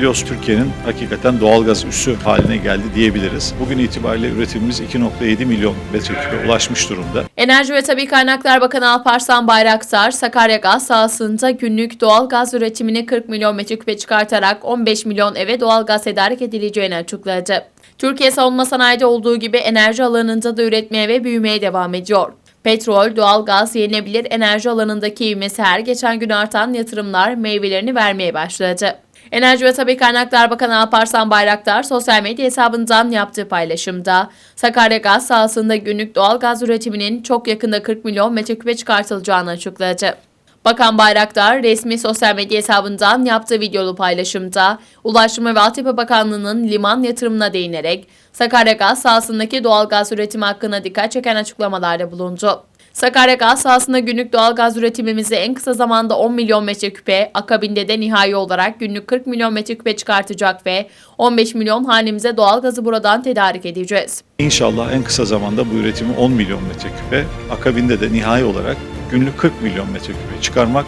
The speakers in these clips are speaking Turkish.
Biliyoruz Türkiye'nin hakikaten doğalgaz üssü haline geldi diyebiliriz. Bugün itibariyle üretimimiz 2.7 milyon metreküpe ulaşmış durumda. Enerji ve Tabi Kaynaklar Bakanı Alparslan Bayraktar, Sakarya Gaz sahasında günlük doğal gaz üretimini 40 milyon metreküpe çıkartarak 15 milyon eve doğal gaz tedarik edileceğini açıkladı. Türkiye savunma sanayide olduğu gibi enerji alanında da üretmeye ve büyümeye devam ediyor. Petrol, doğalgaz, yenilebilir enerji alanındaki ivmesi her geçen gün artan yatırımlar meyvelerini vermeye başladı. Enerji ve Tabi Kaynaklar Bakanı Alparslan Bayraktar sosyal medya hesabından yaptığı paylaşımda Sakarya Gaz sahasında günlük doğal gaz üretiminin çok yakında 40 milyon metreküpe çıkartılacağını açıkladı. Bakan Bayraktar resmi sosyal medya hesabından yaptığı videolu paylaşımda Ulaştırma ve Altyapı Bakanlığı'nın liman yatırımına değinerek Sakarya Gaz sahasındaki doğal gaz üretimi hakkında dikkat çeken açıklamalarda bulundu. Sakarya Gaz sahasında günlük doğal gaz üretimimizi en kısa zamanda 10 milyon metreküpe, akabinde de nihai olarak günlük 40 milyon metreküpe çıkartacak ve 15 milyon hanemize doğal gazı buradan tedarik edeceğiz. İnşallah en kısa zamanda bu üretimi 10 milyon metreküpe, akabinde de nihai olarak günlük 40 milyon metreküpe çıkarmak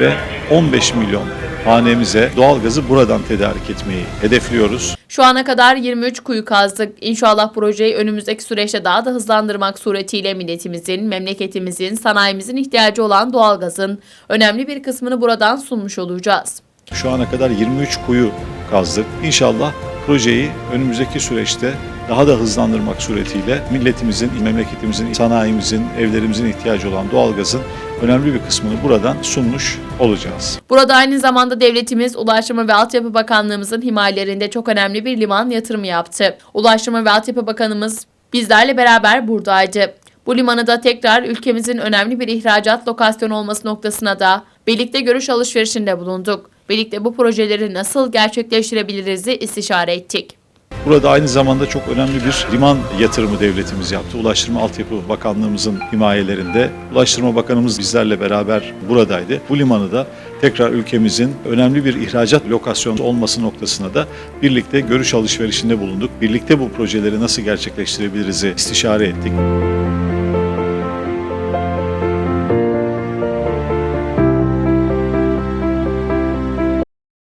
ve 15 milyon hanemize doğalgazı buradan tedarik etmeyi hedefliyoruz. Şu ana kadar 23 kuyu kazdık. İnşallah projeyi önümüzdeki süreçte daha da hızlandırmak suretiyle milletimizin, memleketimizin, sanayimizin ihtiyacı olan doğalgazın önemli bir kısmını buradan sunmuş olacağız. Şu ana kadar 23 kuyu kazdık. İnşallah projeyi önümüzdeki süreçte daha da hızlandırmak suretiyle milletimizin, memleketimizin, sanayimizin, evlerimizin ihtiyacı olan doğalgazın önemli bir kısmını buradan sunmuş olacağız. Burada aynı zamanda devletimiz Ulaştırma ve Altyapı Bakanlığımızın himayelerinde çok önemli bir liman yatırımı yaptı. Ulaştırma ve Altyapı Bakanımız bizlerle beraber buradaydı. Bu limanı da tekrar ülkemizin önemli bir ihracat lokasyonu olması noktasına da birlikte görüş alışverişinde bulunduk. Birlikte bu projeleri nasıl gerçekleştirebiliriz istişare ettik. Burada aynı zamanda çok önemli bir liman yatırımı devletimiz yaptı. Ulaştırma Altyapı Bakanlığımızın himayelerinde. Ulaştırma Bakanımız bizlerle beraber buradaydı. Bu limanı da tekrar ülkemizin önemli bir ihracat lokasyonu olması noktasına da birlikte görüş alışverişinde bulunduk. Birlikte bu projeleri nasıl gerçekleştirebiliriz istişare ettik.